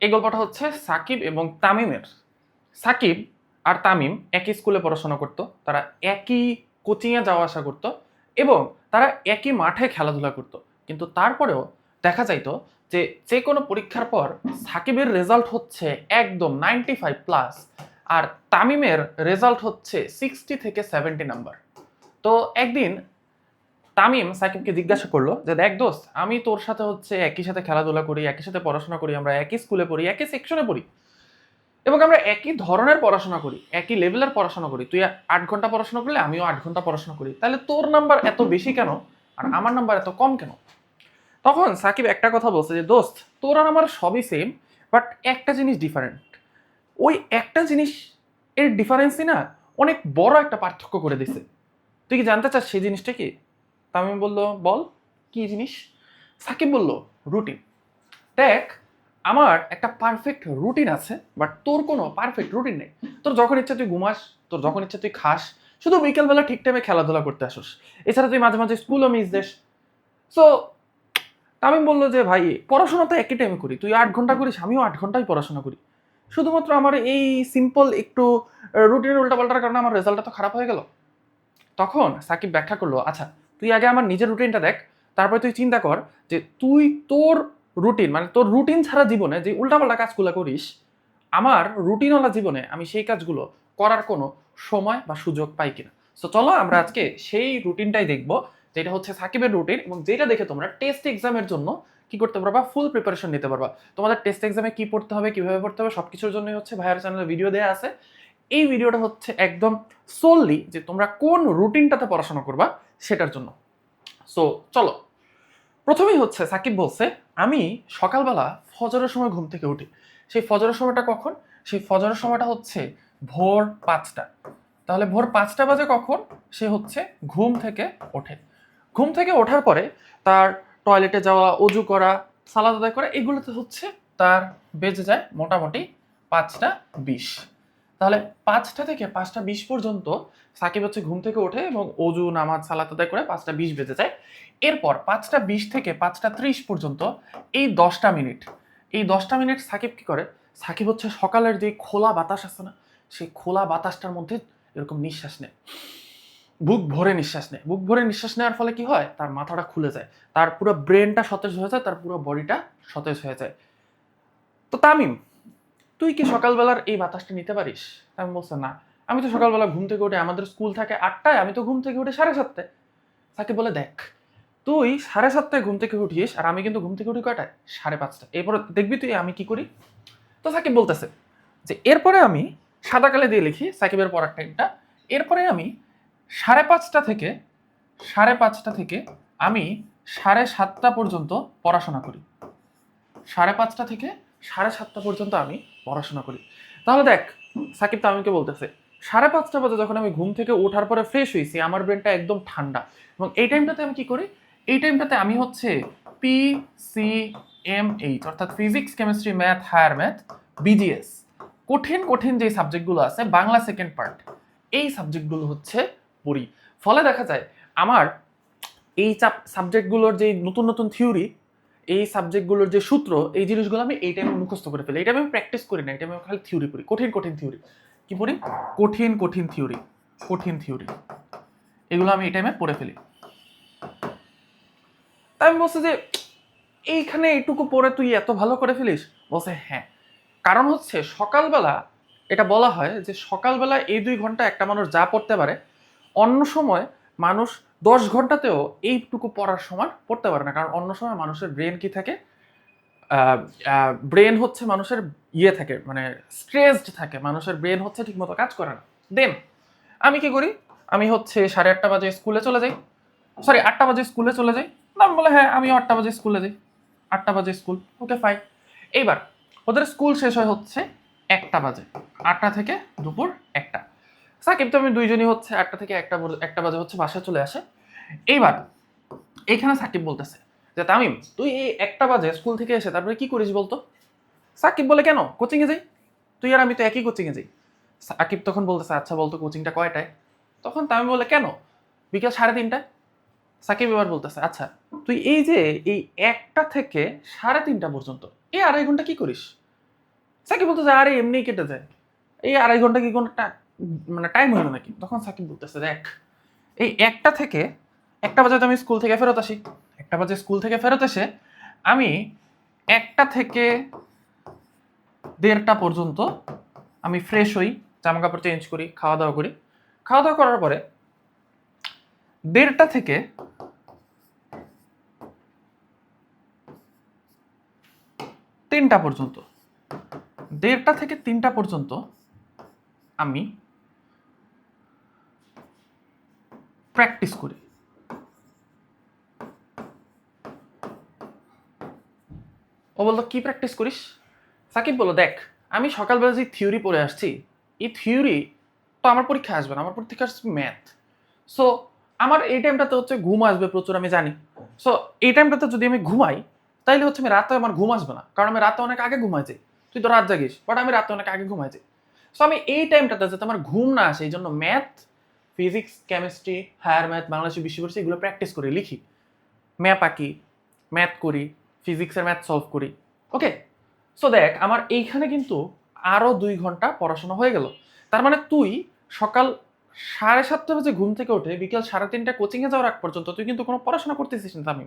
এই গল্পটা হচ্ছে সাকিব এবং তামিমের। সাকিব আর তামিম একই স্কুলে পড়াশোনা করতো, তারা একই কোচিংয়ে যাওয়া আসা করতো এবং তারা একই মাঠে খেলাধুলা করতো। কিন্তু তারপরেও দেখা যাইতো যে যে কোনো পরীক্ষার পর সাকিবের রেজাল্ট হচ্ছে একদম নাইনটি ফাইভ প্লাস আর তামিমের রেজাল্ট হচ্ছে সিক্সটি থেকে সেভেন্টি নাম্বার। তো একদিন তামিম সাকিবকে জিজ্ঞাসা করল যে, দেখ দোস্ত, আমি তোর সাথে হচ্ছে একই সাথে খেলাধুলা করি, একই সাথে পড়াশোনা করি, আমরা একই স্কুলে পড়ি, একই সেকশনে পড়ি এবং আমরা একই ধরনের পড়াশোনা করি, একই লেভেলের পড়াশোনা করি। তুই আট ঘণ্টা পড়াশোনা করলে, আমিও আট ঘণ্টা পড়াশোনা করি। তাহলে তোর নাম্বার এত বেশি কেন? আর আমার নাম্বার এত কম কেন? তখন সাকিব একটা কথা বলছে যে, দোস্ত, তোর আর আমার সবই সেম বাট একটা জিনিস ডিফারেন্ট ওই একটা জিনিস এর ডিফারেন্সই না, অনেক বড় একটা পার্থক্য করে দিছে তুই কি জানতে চাস সেই জিনিসটা কি? তামিম বলল, বল, কি জিনিস? সাকিব বলল, রুটিন। দেখ, আমার একটা পারফেক্ট রুটিন আছে বাট তোর কোনো পারফেক্ট রুটিন নেই। তোর যখন ইচ্ছা তুই ঘুমাস, তোর যখন ইচ্ছা তুই খাস, শুধু বিকেলবেলা ঠিক টাইমে খেলাধুলা করতে আসোস। এছাড়া তুই মাঝে মাঝে স্কুলও মিস দেস। সো তামিম বলল যে, ভাই, পড়াশোনা তো একই টাইমে করি। তুই আট ঘণ্টা করিস, আমিও আট ঘন্টাই পড়াশোনা করি। শুধুমাত্র আমার এই সিম্পল একটু রুটিনের উল্টাপাল্টার কারণে আমার রেজাল্টটা তো খারাপ হয়ে গেল। তখন সাকিব ব্যাখ্যা করল আচ্ছা তুই আগে আমার নিজের রুটিনটা দেখ, তারপরে তুই চিন্তা কর যে তুই তোর রুটিন মানে তোর রুটিন ছাড়া জীবনে যে উল্টাপাল্টা কাজগুলো করিস, আমার রুটিনওয়ালা জীবনে আমি সেই কাজগুলো করার কোনো সময় বা সুযোগ পাই কিনা। সো চলো আমরা আজকে সেই রুটিনটাই দেখব, যেটা হচ্ছে সাকিবের রুটিন এবং যেটা দেখে তোমরা টেস্ট এক্সামের জন্য কি করতে পারবা ফুল প্রিপারেশন নিতে পারবা। তোমাদের টেস্ট এক্সামে কি পড়তে হবে, কীভাবে পড়তে হবে সব কিছুর জন্যই হচ্ছে ভাইয়ার চ্যানেলে ভিডিও দেওয়া আছে। এই ভিডিওটা হচ্ছে একদম সোললি যে তোমরা কোন রুটিনটাতে পড়াশোনা করবা সেটার জন্য। সো চলো। প্রথমেই হচ্ছে সাকিব বলছে, আমি সকালবেলা ফজরের সময় ঘুম থেকে উঠি। সেই ফজরের সময়টা কখন? সেই ফজরের সময়টা হচ্ছে ভোর পাঁচটা। তাহলে ভোর পাঁচটা বাজে কখন? সে হচ্ছে ঘুম থেকে ওঠে। ঘুম থেকে ওঠার পরে তার টয়লেটে যাওয়া অজু করা, সালাদ আদায় করা, এগুলোতে হচ্ছে তার বেজে যায় মোটামুটি পাঁচটা বিশ। তাহলে পাঁচটা থেকে পাঁচটা বিশ পর্যন্ত সাকিব হচ্ছে ঘুম থেকে ওঠে এবং অজু, নামাজ, সালাত আদায় করে পাঁচটা বিশ বেজে যায়। এরপর পাঁচটা বিশ থেকে পাঁচটা ত্রিশ পর্যন্ত এই দশটা মিনিট, এই দশটা মিনিট সাকিব কি করে? সাকিব হচ্ছে সকালের যে খোলা বাতাস আছে না, সেই খোলা বাতাসটার মধ্যে এরকম নিঃশ্বাস নেয়। বুক ভরে নিঃশ্বাস নেয়। বুক ভরে নিঃশ্বাস নেওয়ার ফলে কি হয়? তার মাথাটা খুলে যায়। তার পুরো ব্রেনটা সতেজ হয়ে যায়, তার পুরো বডিটা সতেজ হয়ে যায়। তো তামিম তুই কি সকালবেলার এই বাতাসটা নিতে পারিস? আমি বলছে, না। আমি তো সকালবেলা ঘুম থেকে উঠে, আমাদের স্কুল থাকে আটটায়, আমি তো ঘুম থেকে উঠে সাড়ে সাতটায়। তাকে বলে, দেখ, তুই সাড়ে সাতটায় ঘুম থেকে উঠিস, আর আমি কিন্তু ঘুম থেকে উঠি কয়টায়? সাড়ে পাঁচটা এরপরে দেখবি তুই আমি কি করি? তো সাকিব বলতেছে যে, এরপরে আমি সাদা কালে দিয়ে লিখি সাকিবের পড়ার টাইমটা এরপরে আমি সাড়ে পাঁচটা থেকে, সাড়ে পাঁচটা থেকে আমি সাড়ে সাতটা পর্যন্ত পড়াশোনা করি। সাড়ে পাঁচটা থেকে সাড়ে সাতটা পর্যন্ত আমি পড়াশোনা করি। তাহলে দেখ, সাকিব তামিমকে বলতেছে, সাড়ে পাঁচটা বাজে যখন আমি ঘুম থেকে ওঠার পরে ফ্রেশ হয়েছি আমার ব্রেনটা একদম ঠান্ডা। এবং এই টাইমটাতে আমি কি করি? এই টাইমটাতে আমি হচ্ছে পি সি এম এইচ অর্থাৎ physics chemistry math higher math BGS কঠিন কঠিন যে সাবজেক্টগুলো আছে, বাংলা সেকেন্ড পার্ট এই সাবজেক্টগুলো হচ্ছে পড়ি। ফলে দেখা যায়, আমার এই সাবজেক্টগুলোর যে নতুন নতুন থিওরি এই সাবজেক্টগুলোর যে সূত্র, এই জিনিসগুলো আমি এই টাইমে মুখস্থ করে ফেলি। টাইমে আমি প্র্যাকটিস করি না টাইমে আমি খালি থিওরি পড়ি। কঠিন কঠিন থিওরি কি পড়ি? কঠিন কঠিন থিওরি কঠিন থিওরি এগুলো আমি এই টাইমে পড়ে ফেলি। তাই আমি বলছি যে, এইখানে এইটুকু পড়ে তুই এত ভালো করে ফেলিস? বলছে হ্যাঁ। কারণ হচ্ছে সকালবেলা এটা বলা হয় যে সকালবেলা এই দুই ঘণ্টা একটা মানুষ যা পড়তে পারে, অন্য সময় মানুষ দশ ঘন্টাতেও এইটুকু পড়ার সময় পড়তে পারে না। কারণ অন্য সময় মানুষের ব্রেন কি থাকে? ব্রেন হচ্ছে মানুষের ইয়ে থাকে মানে স্ট্রেসড থাকে। মানুষের ব্রেন হচ্ছে ঠিকমতো কাজ করে না। দেন আমি কি করি? আমি হচ্ছে সাড়ে আটটা বাজে স্কুলে চলে যাই। সরি আটটা বাজে স্কুলে চলে যাই। না বলে হ্যাঁ আমিও আটটা বাজে স্কুলে যাই। আটটা বাজে স্কুল ওকে ফাইন এইবার, ওদের স্কুল শেষ হয় হচ্ছে একটা বাজে। আটটা থেকে দুপুর একটা। সাকিব তো আমি দুইজনই হচ্ছে আটটা থেকে একটা একটা বাজে হচ্ছে বাসায় চলে আসে। এইবার এইখানে সাকিব বলতেছে যে, তামিম, তুই এই একটা বাজে স্কুল থেকে এসে তারপরে কি করিস বলতো? সাকিব বলে, কেন? কোচিংয়ে যাই? তুই আর আমি তো একই কোচিংয়ে যাই। সাকিব তখন বলতেছে আচ্ছা বলতো কোচিংটা কয়টায়? তখন তামিম বলে, কেন? বিকেল সাড়ে তিনটায়? সাকিব এবার বলতেছে আচ্ছা তুই এই যে, এই একটা থেকে সাড়ে তিনটা পর্যন্ত, এই আড়াই ঘণ্টা কি করিস? সাকিব বলতেছে, আরে, এমনিই কেটে যায়। এই আড়াই ঘণ্টা কি কোনো মানে টাইম হলো নাকি? তখন সাকিব বলতেছে, দেখ, এই একটা থেকে একটা বাজে তো আমি স্কুল থেকে ফেরত আসি, একটা বাজে স্কুল থেকে ফেরত এসে আমি একটা থেকে দেড়টা পর্যন্ত আমি ফ্রেশ হই জামা কাপড় চেঞ্জ করি খাওয়া দাওয়া করি। খাওয়া দাওয়া করার পরে দেড়টা থেকে তিনটা পর্যন্ত, দেড়টা থেকে তিনটা পর্যন্ত আমি প্র্যাকটিস করি। ও বলল, কি প্র্যাকটিস করিস? সাকিব বলল, দেখ, আমি সকালবেলা যে থিওরি পড়ে আসছি, এই থিওরি তো আমার পরীক্ষা আসবে না, আমার পরীক্ষা আসবে ম্যাথ সো আমার এই টাইমটাতে হচ্ছে ঘুম আসবে প্রচুর, আমি জানি। সো এই টাইমটাতে যদি আমি ঘুমাই, তাইলে হচ্ছে আমি রাতে আমার ঘুম আসবে না, কারণ আমি রাতে অনেক আগে ঘুমাই যাই। তুই তো রাত জাগিস বাট আমি রাতে অনেক আগে ঘুমাই যাই। সো আমি এই টাইমটাতে যাতে আমার ঘুম না আসে এই জন্য math physics chemistry higher math Bangladesh বিশ্বভার্সিটি এগুলো প্র্যাকটিস করি লিখি। ম্যাপ আঁকি ম্যাথ করি ফিজিক্সের ম্যাথ সলভ করি। ওকে সো দেখ, আমার এইখানে কিন্তু আরও দুই ঘণ্টা পড়াশোনা হয়ে গেল। তার মানে তুই সকাল সাড়ে সাতটা বাজে ঘুম থেকে উঠে বিকেল সাড়ে তিনটা কোচিংয়ে যাওয়ার আগ পর্যন্ত তুই কিন্তু কোনো পড়াশোনা করতেছিস না আমি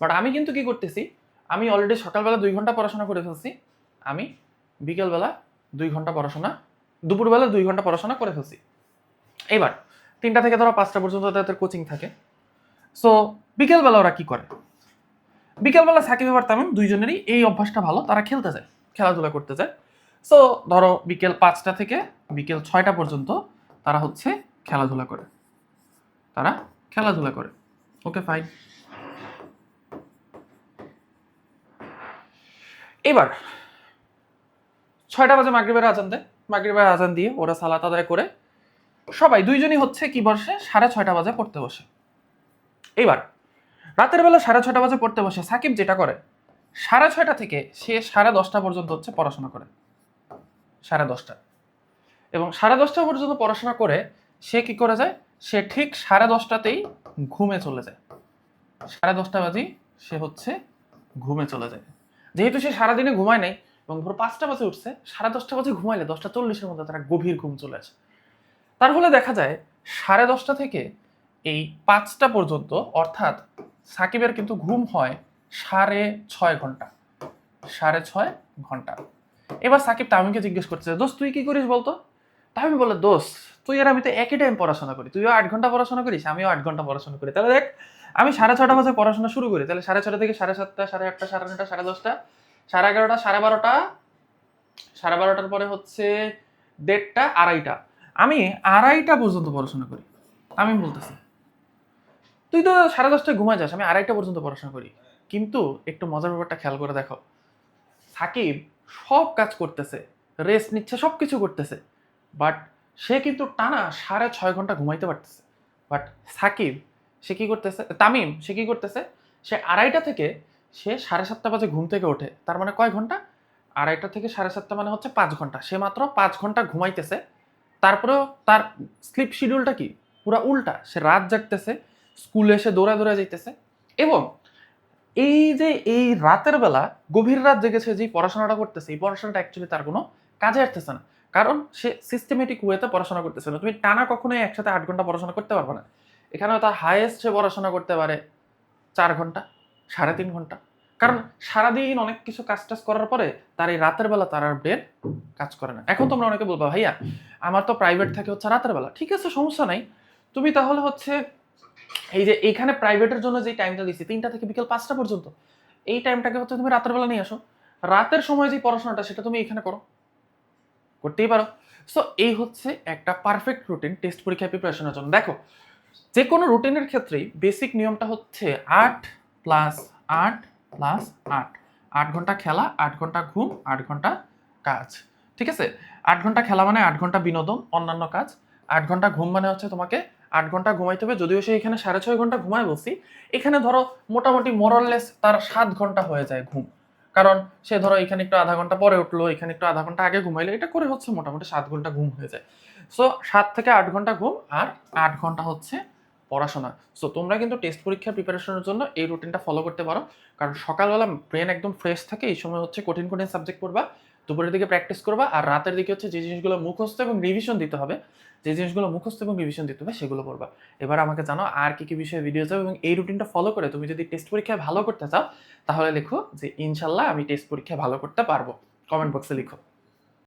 বাট আমি কিন্তু কি করতেছি, আমি অলরেডি সকালবেলা দুই ঘণ্টা পড়াশোনা করে ফেলছি। আমি বিকেলবেলা দুই ঘণ্টা পড়াশোনা, দুপুরবেলা দুই ঘণ্টা পড়াশোনা করে ফেলছি। এবার, তিনটা থেকে ধরো পাঁচটা পর্যন্ত তাদের কোচিং থাকে। সো বিকেলবেলা ওরা কী করে? বিকেলবেলা সাকিব এবার তামিম, দুইজনেরই এই অভ্যাসটা ভালো, তারা খেলতে যায়, খেলাধুলা করতে যায়। সো ধরো বিকেল পাঁচটা থেকে বিকেল ছয়টা পর্যন্ত তারা হচ্ছে খেলাধুলা করে। তারা খেলাধুলা করে। ওকে ফাইন এবার ছয়টা বাজে মাগরিবের আজান দেয়। মাগরিবের আজান দিয়ে ওরা সালাত আদায় করে। সবাই দুইজনই হচ্ছে কি বসে? সাড়ে ছয়টা বাজে পড়তে বসে। এবার রাতের বেলা সাড়ে ছটা বাজে পড়তে বসে সাকিব যেটা করে, সাড়ে ছয়টা থেকে সে সাড়ে দশটা পর্যন্ত হচ্ছে পড়াশোনা করে। সাড়ে দশটা। এবং সাড়ে দশটা পর্যন্ত পড়াশোনা করে সে কি করে যায়? সে ঠিক সাড়ে দশটাতেই ঘুমে চলে যায়। সাড়ে দশটা বাজে সে হচ্ছে ঘুমে চলে যায়। যেহেতু সে সারাদিনে ঘুমায় নাই এবং ভোর পাঁচটা বাজে উঠছে, সাড়ে দশটা বাজে ঘুমাইলে দশটা চল্লিশের মধ্যে তারা গভীর ঘুম চলে আসে। তার ফলে দেখা যায় সাড়ে দশটা থেকে এই পাঁচটা পর্যন্ত, অর্থাৎ সাকিবের কিন্তু ঘুম হয় সাড়ে ছয় ঘণ্টা। সাড়ে ছয় ঘণ্টা। এবার সাকিব তামিমকে জিজ্ঞেস করছে দোস্ত, তুই কি করিস বলতো? তামিম বলে, দোস্ত, তুই আর আমি তো একই টাইম পড়াশোনা করি। তুইও আট ঘণ্টা পড়াশোনা করিস, আমিও আট ঘণ্টা পড়াশোনা করি। তাহলে দেখ, আমি সাড়ে ছটা বাজে পড়াশোনা শুরু করি। তাহলে সাড়ে ছটা থেকে সাড়ে সাতটা, সাড়ে আটটা, সাড়ে নটা, সাড়ে দশটা, সাড়ে এগারোটা, সাড়ে বারোটা, সাড়ে বারোটার পরে হচ্ছে দেড়টা, আড়াইটা। আমি আড়াইটা পর্যন্ত পড়াশোনা করি। আমি বলতেছি। তুই তো সাড়ে দশটায় ঘুমায় যাস, আমি আড়াইটা পর্যন্ত পড়াশোনা করি। কিন্তু একটু মজার ব্যাপারটা খেয়াল করে দেখো। সাকিব সব কাজ করতেছে রেস্ট নিচ্ছে সব কিছু করতেছে। বাট সে কিন্তু টানা সাড়ে ছয় ঘণ্টা ঘুমাইতে পারতেছে। বাট সাকিব, সে কী করতেছে, তামিম, সে কি করতেছে, সে আড়াইটা থেকে সে সাড়ে সাতটা বাজে ঘুম থেকে ওঠে। তার মানে কয় ঘণ্টা? আড়াইটা থেকে সাড়ে সাতটা মানে হচ্ছে পাঁচ ঘণ্টা। সে মাত্র পাঁচ ঘণ্টা ঘুমাইতেছে। তারপরেও তার স্লিপ শিডিউলটা কি? পুরো উল্টা। সে রাত জাগতেছে স্কুলে এসে দৌড়া দৌড়া যাইতেছে। এবং এই যে এই রাতের বেলা গভীর রাত জেগেছে যে পড়াশোনাটা করতেছে, এই পড়াশোনাটা অ্যাকচুয়ালি তার কোনো কাজে আসতেছে না। কারণ সে সিস্টেমেটিক ওয়েতে পড়াশোনা করতেছে না। তুমি টানা কখনোই একসাথে আট ঘণ্টা পড়াশোনা করতে পারবে না। এখানেও তার হায়েস্ট সে পড়াশোনা করতে পারে চার ঘণ্টা, সাড়ে তিন ঘণ্টা। কারণ সারাদিন অনেক কিছু কাজ টাজ করার পরে তার এই রাতের বেলা তার আর ব্রেন কাজ করে না। এখন তোমরা অনেকে বলবা, ভাইয়া, আমার তো প্রাইভেট থাকে হচ্ছে রাতের বেলা। ঠিক আছে, সমস্যা নাই। তুমি তাহলে হচ্ছে এই যে এইখানে প্রাইভেটের জন্য যে টাইমটা দিচ্ছি তিনটা থেকে বিকেল পাঁচটা পর্যন্ত, এই টাইমটাকে হচ্ছে তুমি রাতের বেলা নিয়ে আসো। রাতের সময় যে পড়াশোনাটা, সেটা তুমি এখানে করো। করতেই পারো। সো এই হচ্ছে একটা পারফেক্ট রুটিন টেস্ট পরীক্ষায় প্রিপারেশনের জন্য। দেখো, যে কোনো রুটিনের ক্ষেত্রেই বেসিক নিয়মটা হচ্ছে আট প্লাস আট প্লাস আট। আট ঘণ্টা খেলা, আট ঘণ্টা ঘুম, আট ঘণ্টা কাজ। ঠিক আছে? আট ঘণ্টা খেলা মানে আট ঘণ্টা বিনোদন, অন্যান্য কাজ। আট ঘণ্টা ঘুম মানে হচ্ছে তোমাকে আট ঘণ্টা ঘুমাইতে হবে, যদিও সে এখানে সাড়ে ছয় ঘণ্টা ঘুমায় বলছি। এখানে ধরো মোটামুটি মোরাললেস তার সাত ঘণ্টা হয়ে যায় ঘুম। কারণ সে ধরো এখানে একটু আধা ঘণ্টা পরে উঠল, এখানে একটু আধা ঘণ্টা আগে ঘুমাইলো, এটা করে হচ্ছে মোটামুটি সাত ঘণ্টা ঘুম হয়ে যায়। সো সাত থেকে আট ঘণ্টা ঘুম আর আট ঘণ্টা হচ্ছে পড়াশোনা। সো তোমরা কিন্তু টেস্ট পরীক্ষার প্রিপারেশনের জন্য এই রুটিনটা ফলো করতে পারো। কারণ সকালবেলা ব্রেন একদম ফ্রেশ থাকে, এই সময় হচ্ছে কঠিন কঠিন সাবজেক্ট পড়বা। দুপুরের দিকে প্র্যাকটিস করবা আর রাতের দিকে হচ্ছে যে জিনিসগুলো মুখস্থ এবং রিভিশন দিতে হবে, যে জিনিসগুলো মুখস্থ এবং রিভিশন দিতে হবে সেগুলো করবা এবার আমাকে জানো আর কি কি বিষয়ে ভিডিও চাও এবং এই রুটিনটা ফলো করে তুমি যদি টেস্ট পরীক্ষায় ভালো করতে চাও, তাহলে লেখো যে ইনশাল্লাহ আমি টেস্ট পরীক্ষায় ভালো করতে পারব। কমেন্ট বক্সে লিখো।